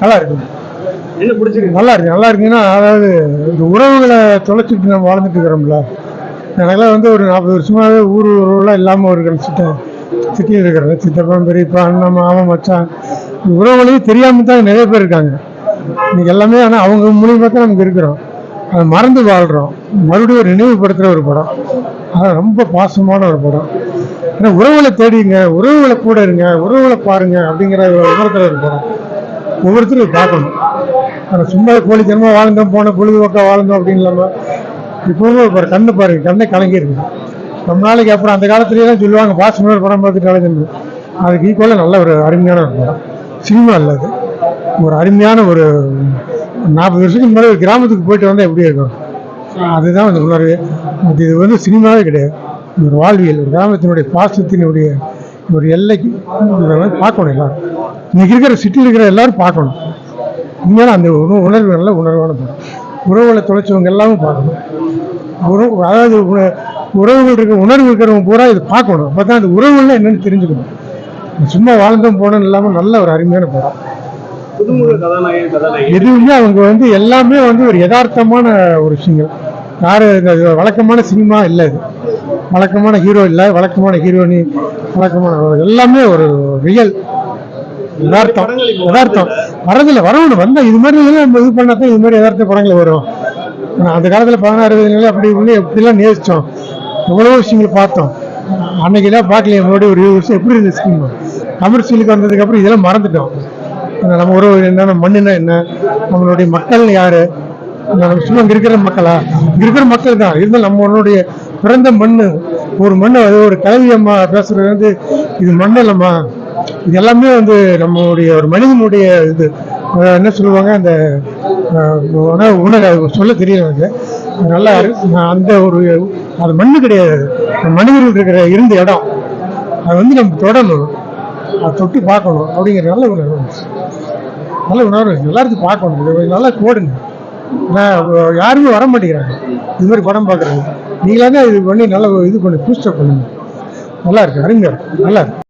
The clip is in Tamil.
நல்லா இருக்கு என்ன பிடிச்சிருக்கு? நல்லா இருக்கு நல்லா இருக்குன்னா அதாவது இந்த உறவுகளை தொலைச்சிட்டு நம்ம வாழ்ந்துட்டு இருக்கிறோம்ல. எனக்கெல்லாம் வந்து ஒரு நாற்பது வருஷமாவே ஊர் உறவுலாம் இல்லாமல் ஒரு சிட்ட சிட்டியில் இருக்கிறேன் சித்தப்பன் பெரியப்பா அண்ணன் மாமன் மச்சான். உறவுகளையும் தெரியாமல் தான் நிறைய பேர் இருக்காங்க. இன்னைக்கு எல்லாமே ஆனால் அவங்க மூலியமாக தான் நமக்கு இருக்கிறோம். அதை மறந்து வாழ்கிறோம் மறுபடியும் ஒரு நினைவுபடுத்துகிற ஒரு படம். அது ரொம்ப பாசமான ஒரு படம். ஏன்னா உறவுகளை தேடிங்க உறவுகளை கூட இருங்க உறவுகளை பாருங்க அப்படிங்கிற ஒரு உணர்த்துற ஒரு படம். ஒவ்வொருத்தரும் பார்க்கணும். ஆனால் சும்மா கோழித்தனமாக வாழ்ந்தோம் போன பொழுதுபோக்காக வாழ்ந்தோம் அப்படின்னு இல்லாமல் இப்போவும் ஒரு கண்ணு பாருங்க கண்ணை கலங்கியிருக்கு ரொம்ப நாளைக்கு அப்புறம் அந்த காலத்துலேயே சொல்லுவாங்க பாசமலர் படம் பார்த்துட்டு அழகுன்னு அதுக்கு ஈக்குவலாக நல்ல ஒரு அருமையான ஒரு படம். சினிமா இல்லை அது. ஒரு அருமையான ஒரு நாற்பது வருஷத்துக்கு முன்னாடி ஒரு கிராமத்துக்கு போயிட்டு வந்தால் எப்படி இருக்கும்? அதுதான் அந்த உணர்வு. இது வந்து சினிமாவே கிடையாது. ஒரு வாழ்வியல் ஒரு கிராமத்தினுடைய பாசத்தினுடைய ஒரு எல்லைக்கு பார்க்கணும் எல்லாரும். இன்னைக்கு இருக்கிற சிட்டியில் இருக்கிற எல்லாரும் பார்க்கணும். உண்மையான அந்த உண- உணர்வு நல்ல உணர்வான படம். உறவுகளை தொலைச்சவங்க எல்லாமே பார்க்கணும். உறவு அதாவது உறவுகள் இருக்க உணர்வு இருக்கிறவங்க பூரா இதை பார்க்கணும். அப்போ தான் அந்த உறவுகள்லாம் என்னன்னு தெரிஞ்சுக்கணும். சும்மா வாழ்ந்தோம் போனோம் இல்லாமல் நல்ல ஒரு அருமையான படம். எதுவுமே அவங்க வந்து எல்லாமே வந்து ஒரு யதார்த்தமான ஒரு விஷயங்கள் யாரு வழக்கமான சினிமா இல்லை இது வழக்கமான ஹீரோ இல்லை வழக்கமான ஹீரோனி வழக்கமான எல்லாமே ஒரு ரியல். யதார்த்தம். யதார்த்தம். வரதில்ல வரணும் வந்தால் இது மாதிரி நம்ம இது பண்ணா தான் இது மாதிரி யதார்த்த படங்கள் வரும். அந்த காலத்தில் பதினாறு வயதுல அப்படி இப்படி எப்படிலாம் நேசித்தோம் எவ்வளவோ விஷயங்கள் பார்த்தோம். அன்னைக்கெல்லாம் பார்க்கலையே முன்னாடி ஒரு இருபது வருஷம் எப்படி இருந்துச்சு ஸ்கீம் கமர்ஷியலுக்கு வந்ததுக்கப்புறம் இதெல்லாம் மறந்துட்டோம். நம்ம உறவு என்னென்ன நம்ம மண்ணுனா என்ன? நம்மளுடைய மக்கள் யாரு? சும்மா இங்க இருக்கிற மக்களா? இங்க இருக்கிற மக்கள் தான். இருந்தாலும் நம்மளுடைய பிறந்த மண்ணு ஒரு மண்ணு அது ஒரு கல்வி அம்மா பேசுறது வந்து இது மண்ணல்லம்மா இது எல்லாமே வந்து நம்மளுடைய ஒரு மனிதனுடைய இது. என்ன சொல்லுவாங்க அந்த உணவு உணவு சொல்ல தெரியல எனக்கு. நல்லா அந்த ஒரு அது மண்ணு கிடையாது. மனிதர்கள் இருக்கிற இருந்த இடம். அது வந்து நம்ம தொடணும் அதை தொட்டு பார்க்கணும். அப்படிங்கிற நல்ல உணர்வு. நல்ல உணர்வு. எல்லாருக்கும் பார்க்கணும். நல்லா போடுங்க யாருமே வர மாட்டேங்கிறாங்க. இது மாதிரி படம் பார்க்குறாங்க நீங்களாக தான் இது பண்ணி நல்லா இது பண்ணி பூஸ்டப் பண்ணுங்க. நல்லா இருக்கு அருமையாக இருக்கு நல்லா இருக்கு.